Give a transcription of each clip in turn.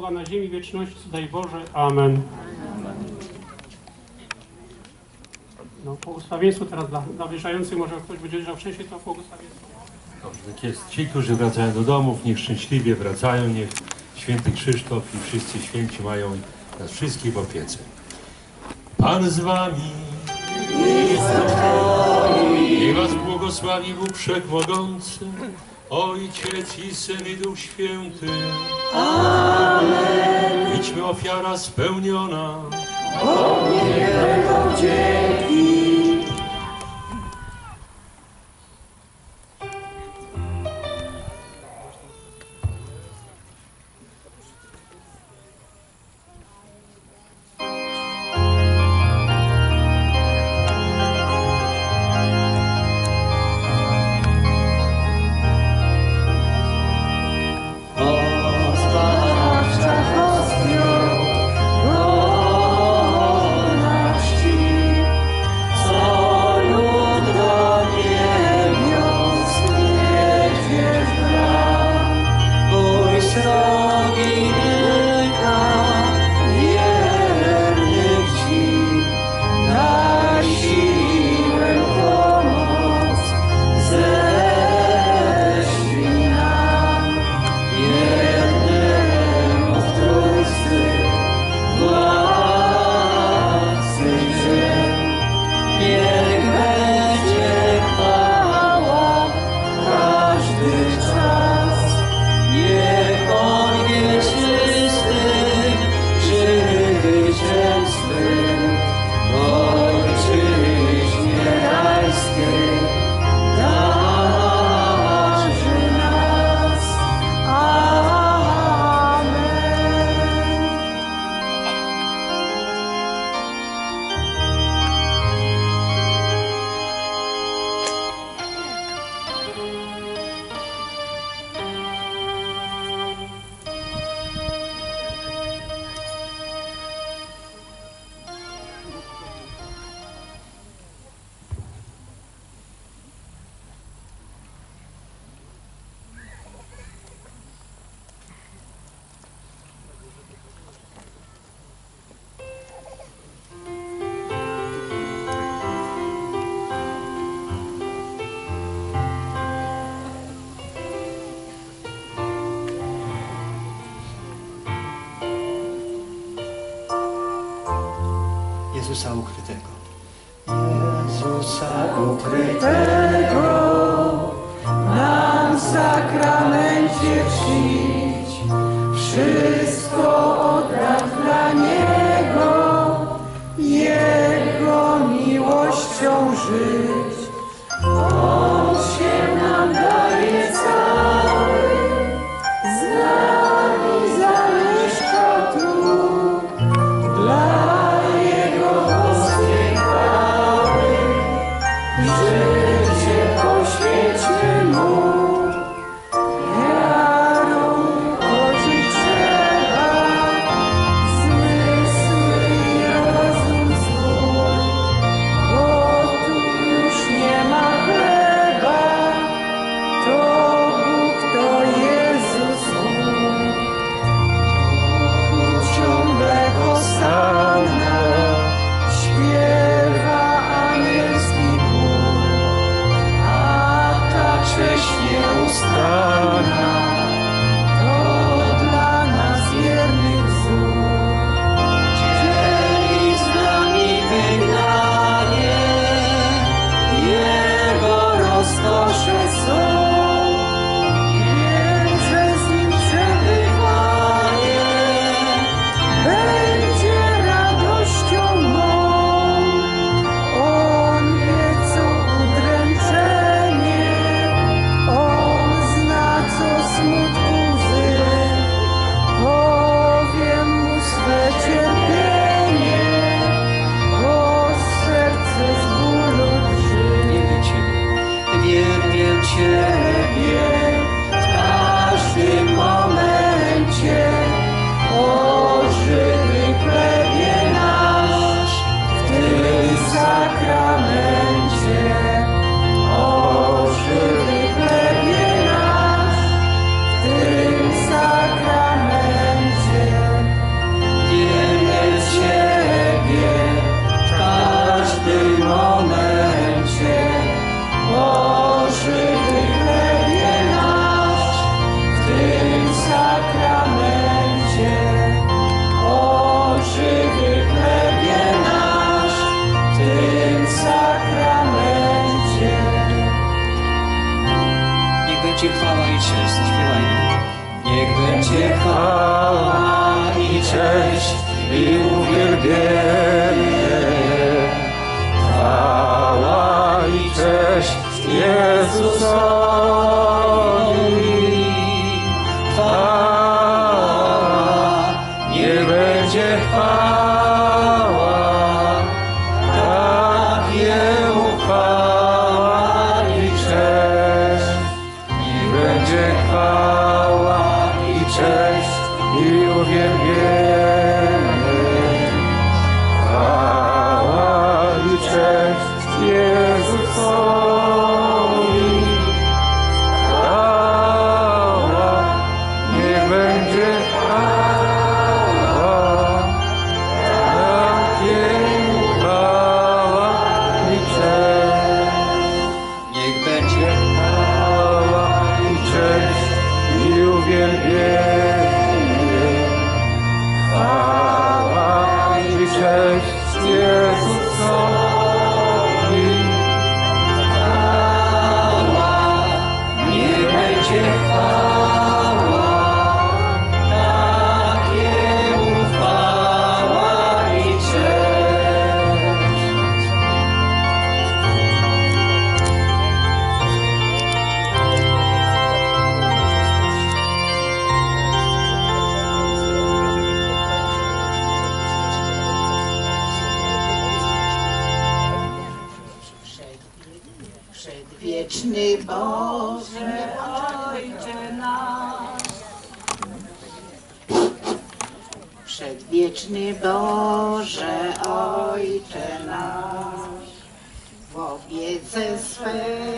Boga na ziemi wieczności, daj Boże. Amen. No, błogosławieństwo teraz dla, dla wyjeżdżających, może ktoś będzie wyjeżdżał wcześniej, to błogosławieństwo. Dobrze, tak jest. Ci, którzy wracają do domów, niech szczęśliwie wracają, niech święty Krzysztof i wszyscy święci mają nas wszystkich w opiece. Pan z wami. Niech was błogosławi Bóg Wszechmogący, Ojciec i Syn i Duch Święty. Amen. Idźmy ofiara spełniona. Niech Jezusa ukrytego. Jezusa ukrytego nam w sakramencie przyjdź, wszystko oddać dla Niego, Jego miłością żyć. cześć. Niech będzie chwała i cześć i uwielbienie. Chwała i cześć Jezusowi. Cześć i uwielbienie. Przedwieczny Boże, Ojcze nasz. Przedwieczny Boże, Ojcze nasz. W opiece swej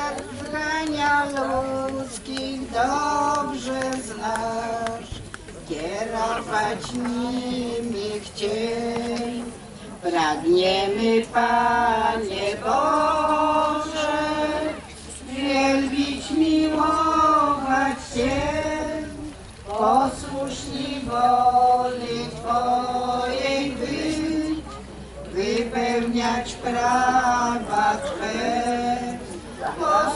serc grania ludzkich dobrze znasz, kierować nimi chciej. Pragniemy, Panie Boże, wielbić, miłować Cię, posłuszni woli Twojej być, wypełniać prawa Twe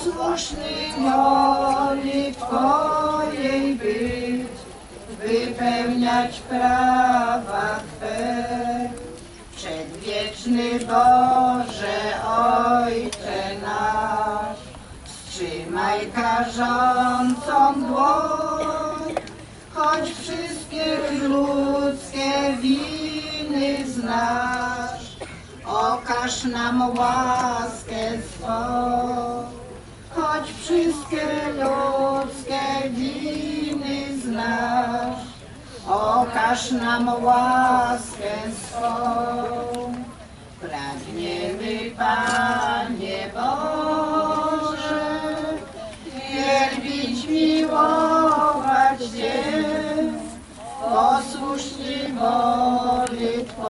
posłuszny woli Twojej być, wypełniać prawa Twe. Przedwieczny Boże, Ojcze nasz, wstrzymaj karzącą dłoń, choć wszystkie ludzkie winy znasz, okaż nam łaskę swą. Choć wszystkie ludzkie winy znasz, okaż nam łaskę swą. Pragniemy, Panie Boże, wielbić, miłować Cię, posłuszni Boże.